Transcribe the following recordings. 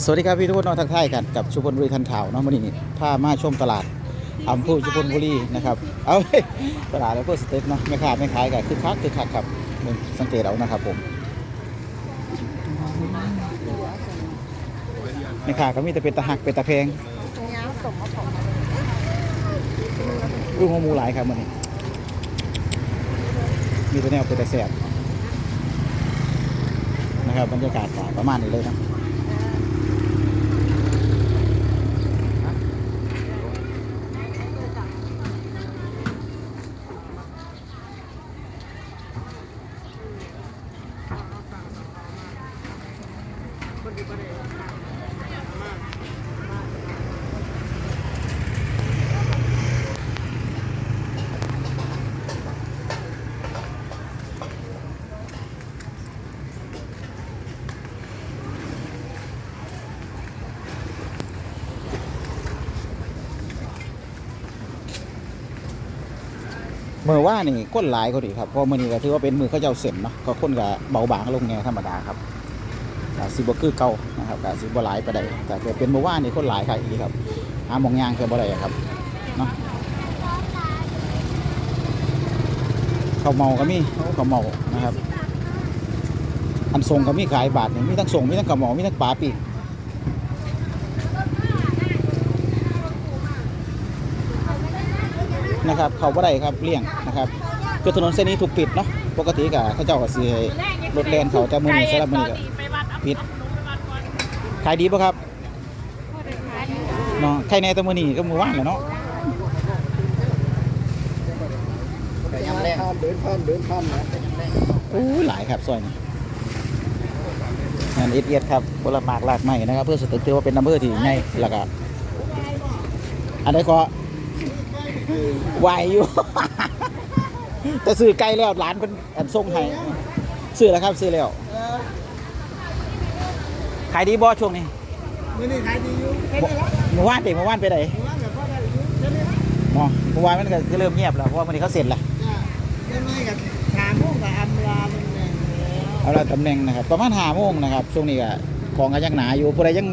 สวัสดีครับพี่ทุกคนนอนทักทายกันกับชุพลบุรีทันข่าวเนาะวันนี้พามาชมตลาดอำเภอชุพลบุรีนะครับเอาตลาดแล้วเพื่อสเต็ปเนาะไม่ขาดไม่ขายกันคือคักคือคักครับสังเกตเอานะครับผมไม่ขาดก็มีแต่เป็นตะหักเป็นตะเพงอุ้ยหัวมูหลายครับวันนี้มีแต่แนวเป็นตะแสบนะครับบรรยากาศประมาณนี้เลยนะ มื่อว่านี่คนหลายก็ดีครับเพราะมื่อนี้ก็ถือว่าเป็นมือเขาเจ้าเสร็จเนาะก็คนก็เบาบางลงแงธรรมดาครับ ก็สิบ่คือเก่านะครับก็สิบ่หลายไปได้แต่เกิดเป็นเมื่อว่านนี่คนหลายครับอีครับหาหมองยางคือบ่ได้ครับเนาะข้าวเมาก็มีข้าวเมานะครับ อันทรงก็มีขายบาทนึงมีทั้งทรงมีทั้งข้าวเมามีทั้งปลาปีกนะครับเขาบ่ได้ครับเลี่ยงนะครับคือถนนเส้นนี้ถูกปิดเนาะปกติกับเขาเจ้าก็สิให้รถแลนเขาแต่มื้อนี้สำหรับมือนี้ก็ ปิดขายดีป่ะครับเนาะใครแน่แต่มื้อนี้ก็มื้อวานแหล้วเนาะยำแรกเดินผ่านเดินผ่านนะโอ้ยหลายครับซอยนี้งานเอ็ดๆครับผลหมากหลากไม้นะครับ เพื่อสตึกถือว่าเป็นอำเภอที่ใหญ่แล้วก็อันใดก็ไหวอยู่แต่ซื้อไกลแล้วร้านเป็นอันส่งให้ซื้อแล้วครับซื้อแล้ว ขายดีบ่ช่วงนี้นี่นี่ขายดีอยู่เมื่อวานเด็กเมื่อวานไปไหนว่าแบบว่าได้อยู่เดี๋ยวนี้นะเนาะเมื่อวานมันก็เริ่มเงียบแล้วเพราะว่าวันนี้เขาเสร็จแล้วเดี๋ยวนี้กับถามพวกกับอำลามันแน่แล้วเอาละตำแหน่งนะครับประมาณห้าโมงนะครับช่วงนี้ก็ของก็ยังหนาอยู่ผู้ใดยัง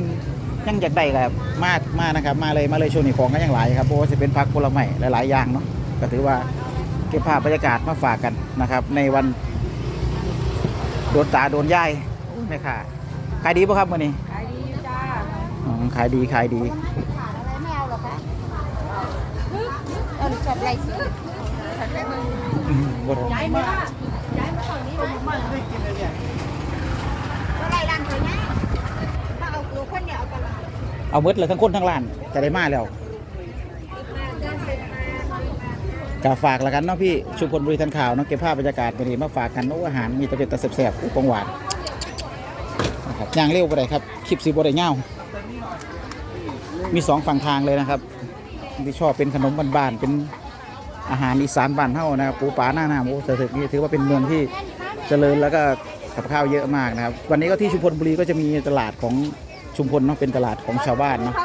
ยังอยากได้ก็มากมากนะครับ มาเลยมาเลยช่วงนี้ของก็ยังหลายครับเพราะว่าจะเป็นพักผลไม้หลายๆอย่างเนาะก็ถือว่าเก็บภาพบรรยากาศมาฝากกันนะครับ ในวันโดนตาโดนยายแม่ค่ะ ขายดีป่ะครับวันนี้ขายดีจ้าอ๋อขายดีขายดีขาดอะไรไม่เอาหรอกคะเออจัดไรสิจัดไรมึงอืมบ่ได้ย้ายมาย้ายมาฝั่งนี้เลยมาอะไรรังเลยนะมาเอาตัวคนเดียวเอากันละเอาเบิดเลยทั้งคนทั้งร้านจะได้มาแล้วกาฝากแล้วกันเนาะพี่ชุมพลบุรีทันข่าวเนาะเก็บภาพบรรยากาศไปนี่มาฝากกันโอ้อาหารมีแตะเป็ดตะแสบๆอู้ของหวานนะ ครับย่างเร็วไปได้ครับคลิปสีบ่ไดเงามีสองฝั่งทางเลยนะครับที่ชอบเป็นขนมบ้านๆเป็นอาหารอีสานบ้านเท่านะครับปูปลาหน้าหน้าโอ้เถือนี่ถือว่าเป็นเมืองที่เจริญแล้วก็กับข้าวเยอะมากนะครับ วันนี้ก็ที่ชุมพลบุรีก็จะมีตลาดของชุมพลเนาะเป็นตลาดของชาวบ้านเนาะ